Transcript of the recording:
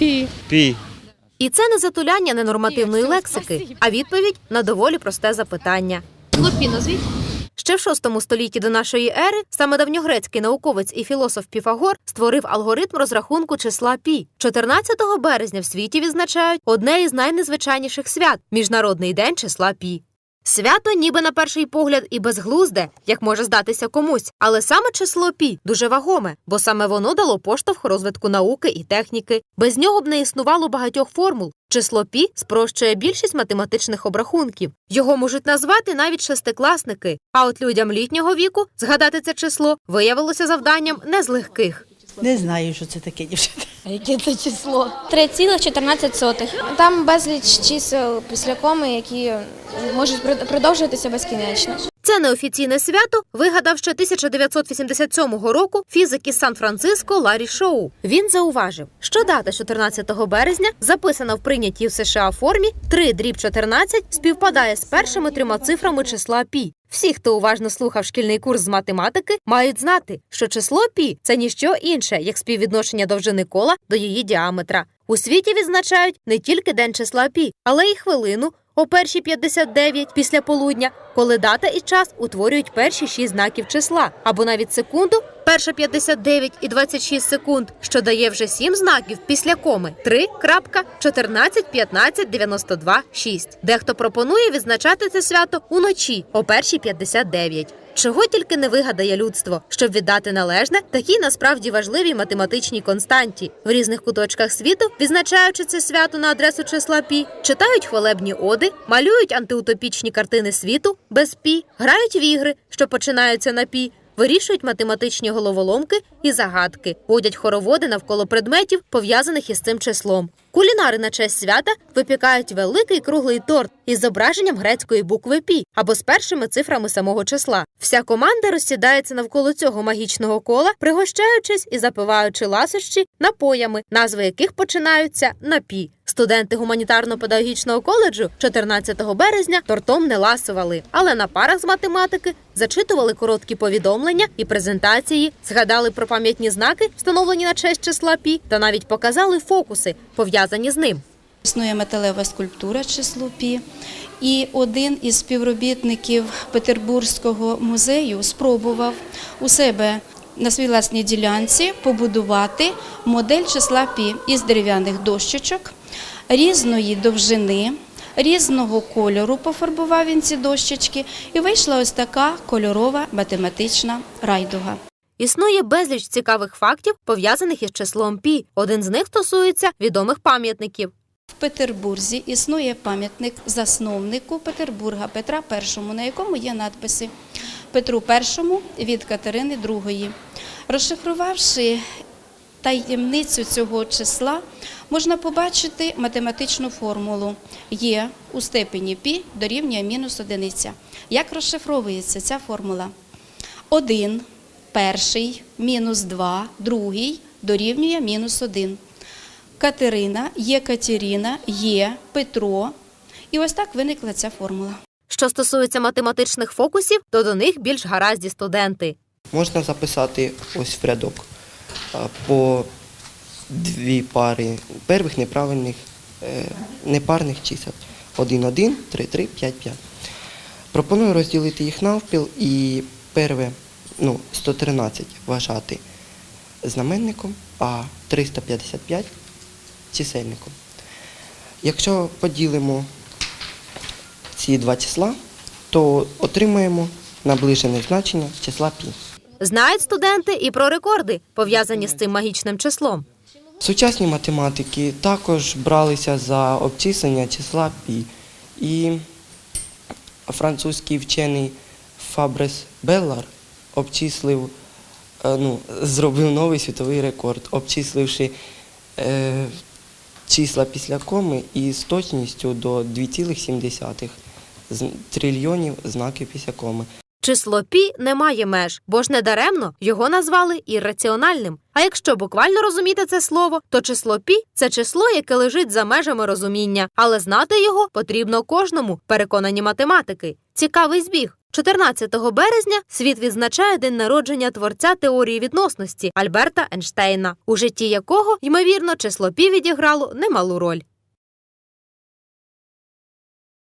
Пі. Пі. І це не затуляння ненормативної лексики, а відповідь на доволі просте запитання. Лопі назвіть. Ще в VI столітті до нашої ери саме давньогрецький науковець і філософ Піфагор створив алгоритм розрахунку числа пі. 14 березня в світі відзначають одне із найнезвичайніших свят міжнародний день числа пі. Свято ніби на перший погляд і безглузде, як може здатися комусь, але саме число пі дуже вагоме, бо саме воно дало поштовх розвитку науки і техніки. Без нього б не існувало багатьох формул. Число пі спрощує більшість математичних обрахунків. Його можуть назвати навіть шестикласники. А от людям літнього віку згадати це число виявилося завданням не з легких. Не знаю, що це таке, дівчата. А яке це число? 3,14. Там безліч чисел після коми, які можуть прод- продовжуватися безкінечно. Це неофіційне свято вигадав ще 1987 року фізик із Сан-Франциско Ларі Шоу. Він зауважив, що дата 14 березня, записана в прийнятій в США формі 3 дріб 14, співпадає з першими трьома цифрами числа пі. Всі, хто уважно слухав шкільний курс з математики, мають знати, що число пі це ніщо інше, як співвідношення довжини кола до її діаметра. У світі відзначають не тільки день числа пі, але й хвилину, о першій 59 після полудня, коли дата і час утворюють перші шість знаків числа, або навіть секунду, перша 59 і 26 секунд, що дає вже сім знаків після коми 3, крапка, 14, 15, 92, 6. Дехто пропонує відзначати це свято уночі о першій 59. Чого тільки не вигадає людство, щоб віддати належне такій насправді важливій математичній константі. В різних куточках світу, відзначаючи це свято на адресу числа пі, читають хвалебні оди, малюють антиутопічні картини світу без пі, грають в ігри, що починаються на пі. Вирішують математичні головоломки і загадки, водять хороводи навколо предметів, пов'язаних із цим числом. Кулінари на честь свята випікають великий круглий торт із зображенням грецької букви пі або з першими цифрами самого числа. Вся команда розсідається навколо цього магічного кола, пригощаючись і запиваючи ласощі напоями, назви яких починаються на пі. Студенти гуманітарно-педагогічного коледжу 14 березня тортом не ласували, але на парах з математики зачитували короткі повідомлення і презентації, згадали про пам'ятні знаки, встановлені на честь числа пі, та навіть показали фокуси, пов'язані з ним. Існує металева скульптура число Пі. І один із співробітників Петербурзького музею спробував у себе на своїй власній ділянці побудувати модель числа Пі із дерев'яних дощечок різної довжини, різного кольору пофарбував він ці дощечки, і вийшла ось така кольорова математична райдуга. Існує безліч цікавих фактів, пов'язаних із числом пі. Один з них стосується відомих пам'ятників. В Петербурзі існує пам'ятник засновнику Петербурга Петра І, на якому є надписи Петру І від Катерини II. Розшифрувавши таємницю цього числа, можна побачити математичну формулу є у степені пі дорівнює мінус одиниця. Як розшифровується ця формула? 1, перший, мінус 2, другий дорівнює мінус 1. Катерина, є Катерина, є Петро. І ось так виникла ця формула. Що стосується математичних фокусів, то до них більш гаразді студенти. Можна записати ось в рядок по дві пари первих неправильних е, непарних чисел. 1, 1, 3, 3, 5, 5. Пропоную розділити їх навпіл і перве, ну, 113 вважати знаменником, а 355 чисельником. Якщо поділимо ці два числа, то отримаємо наближене значення числа пі. Знають студенти і про рекорди, пов'язані з цим магічним числом. Сучасні математики також бралися за обчислення числа пі. І французький вчений Фабрес Беллар обчислив, е, ну, зробив новий світовий рекорд, обчисливши е, числа після коми із точністю до 2,7 з- трильйонів знаків після коми. Число пі не має меж, бо ж недаремно його назвали ірраціональним. А якщо буквально розуміти це слово, то число пі це число, яке лежить за межами розуміння, але знати його потрібно кожному, переконані математики. Цікавий збіг. 14 березня світ відзначає день народження творця теорії відносності Альберта Ейнштейна, у житті якого, ймовірно, число пі відіграло немалу роль.